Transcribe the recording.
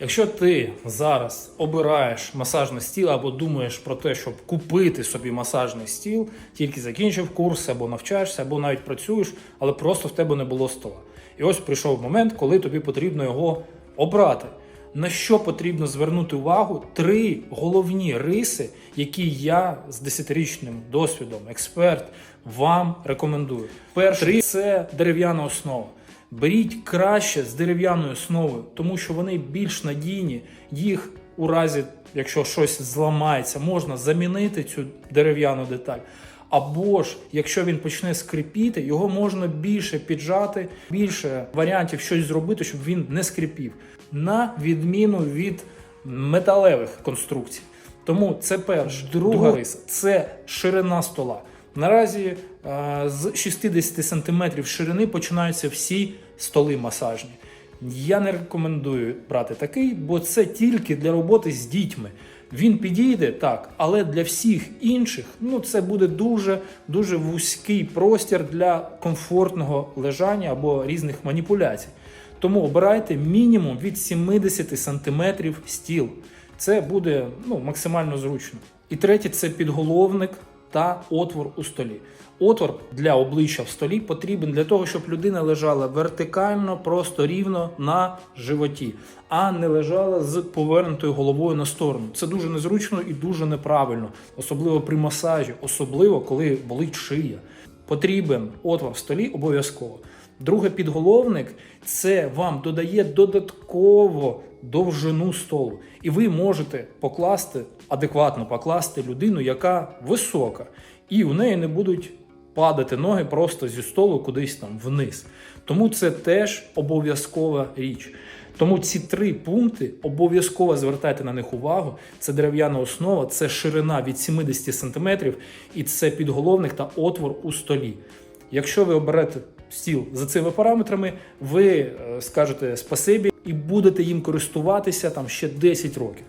Якщо ти зараз обираєш масажний стіл або думаєш про те, щоб купити собі масажний стіл, тільки закінчив курс або навчаєшся, або навіть працюєш, але просто в тебе не було стола. І ось прийшов момент, коли тобі потрібно його обрати. На що потрібно звернути увагу? Три головні риси, які я з 10-річним досвідом, експерт, вам рекомендую. Перший це дерев'яна основа. Беріть краще з дерев'яною основою, тому що вони більш надійні. Їх у разі, якщо щось зламається, можна замінити цю дерев'яну деталь. Або ж, якщо він почне скрипіти, його можна більше піджати, більше варіантів щось зробити, щоб він не скрипів, на відміну від металевих конструкцій. Тому це перше. Друга риса це ширина стола. Наразі е, з 60 см ширини починаються всі столи масажні. Я не рекомендую брати такий, бо це тільки для роботи з дітьми. Він підійде так, але для всіх інших ну це буде дуже дуже вузький простір для комфортного лежання або різних маніпуляцій. Тому обирайте мінімум від 70 см стіл. Це буде ну, максимально зручно. І третє це підголовник та отвор у столі. Отвор для обличчя в столі потрібен для того, щоб людина лежала вертикально, просто рівно на животі, а не лежала з повернутою головою на сторону. Це дуже незручно і дуже неправильно, особливо при масажі, особливо коли болить шия. Потрібен отвор в столі обов'язково. Друге підголовник це вам додає додатково довжину столу, і ви можете покласти адекватно покласти людину, яка висока, і у неї не будуть падати ноги просто зі столу кудись там вниз. Тому це теж обов'язкова річ. Тому ці три пункти обов'язково звертайте на них увагу. Це дерев'яна основа, це ширина від 70 см і це підголовник та отвор у столі. Якщо ви оберете стіл за цими параметрами, ви е, скажете спасибі і будете їм користуватися там ще 10 років.